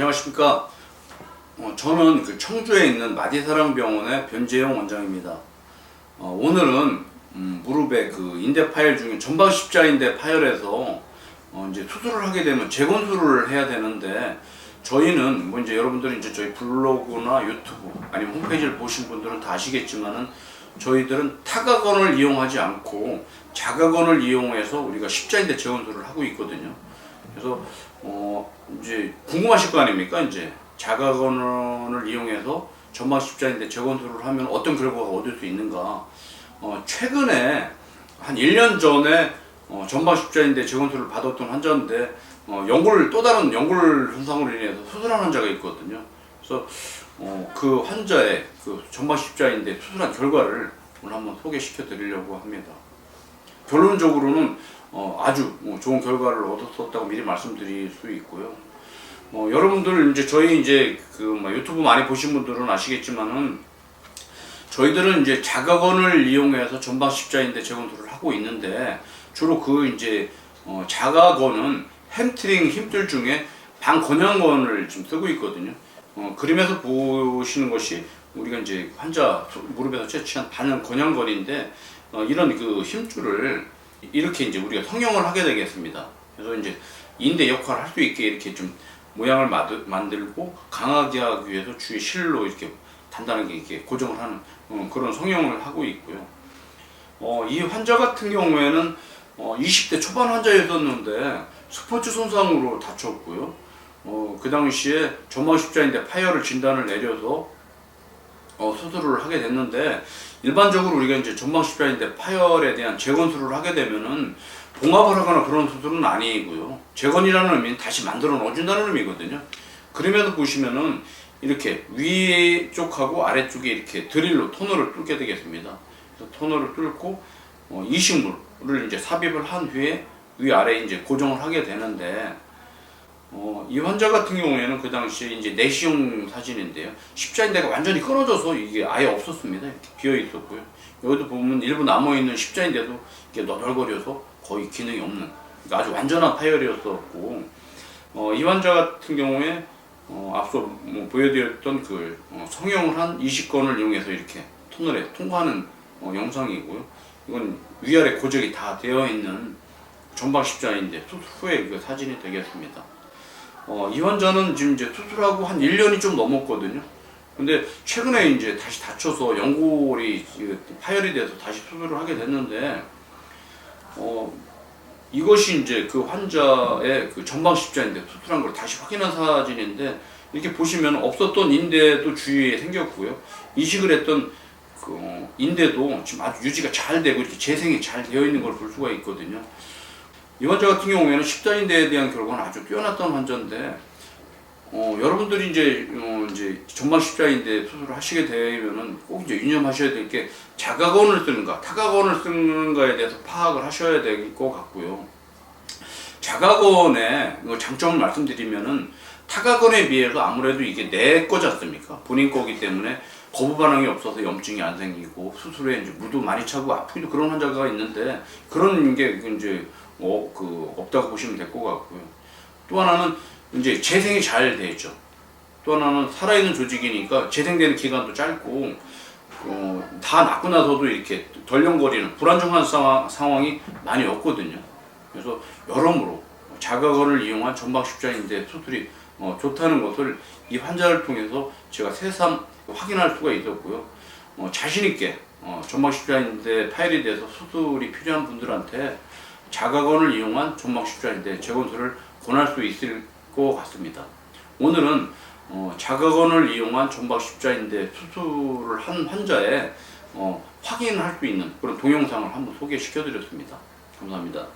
음, 안녕하십니까. 어, 저는 그 청주에 있는 마디사랑병원의 변재영 원장입니다. 어, 오늘은 음, 무릎에 그 인대 파열 중에 전방 십자 인대 파열에서 어, 이제 수술을 하게 되면 재건수를 해야 되는데 저희는 뭐 이제 여러분들이 이제 저희 블로그나 유튜브 아니면 홈페이지를 보신 분들은 다 아시겠지만은 저희들은 타각원을 이용하지 않고 자각원을 이용해서 우리가 십자인대 재건수를 하고 있거든요. 그래서 어 이제 궁금하실 거 아닙니까? 이제 자가건을 이용해서 전방 십자인대 재건수를 하면 어떤 결과가 얻을 수 있는가? 어 최근에 한 1년 전에 어 전방 십자인대 재건수를 받았던 환자인데 어 연골 또 다른 연골 손상으로 인해서 수술한 환자가 있거든요. 그래서 어 그 환자의 그 전방 십자인대 수술한 결과를 오늘 한번 소개시켜 드리려고 합니다. 결론적으로는 어, 아주 뭐 좋은 결과를 얻었었다고 미리 말씀드릴 수 있고요. 뭐 여러분들 이제 저희 이제 그뭐 유튜브 많이 보신 분들은 아시겠지만은 저희들은 이제 자가건을 이용해서 전방 십자인대 재건수를 하고 있는데 주로 그 이제 어, 자가건은 햄트링 힘줄 중에 반건형건을 지금 쓰고 있거든요. 어, 그림에서 보시는 것이 우리가 이제 환자 무릎에서 채취한 반건형건인데 어, 이런 그 힘줄을 이렇게 이제 우리가 성형을 하게 되겠습니다. 그래서 이제 인대 역할을 할 수 있게 이렇게 좀 모양을 만들고 강하게 하기 위해서 주위 실로 이렇게 단단하게 이렇게 고정을 하는 어, 그런 성형을 하고 있고요. 어, 이 환자 같은 경우에는 어, 20대 초반 환자였었는데 스포츠 손상으로 다쳤고요. 어, 그 당시에 전방 십자인대 파열을 진단을 내려서 어, 수술을 하게 됐는데 일반적으로 우리가 이제 전방 십자인대 파열에 대한 재건수를 하게 되면은 봉합을 하거나 그런 수술은 아니고요. 재건이라는 의미는 다시 만들어 넣어준다는 의미거든요. 그림에도 보시면은 이렇게 위쪽하고 아래쪽에 이렇게 드릴로 토너를 뚫게 되겠습니다. 그래서 토너를 뚫고 어, 이식물을 이제 삽입을 한 후에 위 아래 이제 고정을 하게 되는데 어, 이 환자 같은 경우에는 그 당시에 이제 내시용 사진인데요. 십자인대가 완전히 끊어져서 이게 아예 없었습니다. 이렇게 비어 있었고요. 여기도 보면 일부 남아 있는 십자인대도 이게 너덜거려서 거의 기능이 없는 그러니까 아주 완전한 파열이었었고 어, 이 환자 같은 경우에 어, 앞서 뭐 보여드렸던 그 어, 성형을 한 이식건을 이용해서 이렇게 터널에 통과하는 어, 영상이고요. 이건 위아래 고정이 다 되어 있는 전방 십자인대 수술 후의 그 사진이 되겠습니다. 어, 이 환자는 지금 이제 수술하고 한 1년이 좀 넘었거든요. 근데 최근에 이제 다시 다쳐서 연골이 그 파열이 돼서 다시 수술을 하게 됐는데, 어, 이것이 이제 그 환자의 그 전방 십자인대 수술한 걸 다시 확인한 사진인데, 이렇게 보시면 없었던 인대도 주위에 생겼고요. 이식을 했던 그 어, 인대도 지금 아주 유지가 잘 되고 이렇게 재생이 잘 되어 있는 걸 볼 수가 있거든요. 이 환자 같은 경우에는 십자인대에 대한 결과는 아주 뛰어났던 환자인데 어, 여러분들이 이제 어, 이제 전방 십자인대 수술을 하시게 되면은 꼭 이제 유념하셔야 될 게 자가건을 쓰는가 타가건을 쓰는가에 대해서 파악을 하셔야 될 것 같고요. 자가건의 그 장점을 말씀드리면은 타가건에 비해서 아무래도 이게 내 거지 않습니까? 본인 거기 때문에 거부 반응이 없어서 염증이 안 생기고 수술에 이제 물도 많이 차고 아프기도 그런 환자가 있는데 그런 게 이제 어, 그 없다고 보시면 될 것 같고요. 또 하나는 이제 재생이 잘 되죠. 또 하나는 살아있는 조직이니까 재생되는 기간도 짧고 어, 다 낫고 나서도 이렇게 덜렁거리는 불안정한 상황, 상황이 많이 없거든요. 그래서 여러모로 자가건을 이용한 전방 십자인대 수술이 어, 좋다는 것을 이 환자를 통해서 제가 새삼 확인할 수가 있었고요. 어, 자신 있게 어, 전방 십자인대 파열이 돼서 수술이 필요한 분들한테 자가건을 이용한 전방 십자인대 재건수를 권할 수 있을 것 같습니다. 오늘은 어, 자가건을 이용한 전방 십자인대 수술을 한 환자의 어, 확인할 수 있는 그런 동영상을 한번 소개시켜 드렸습니다. 감사합니다.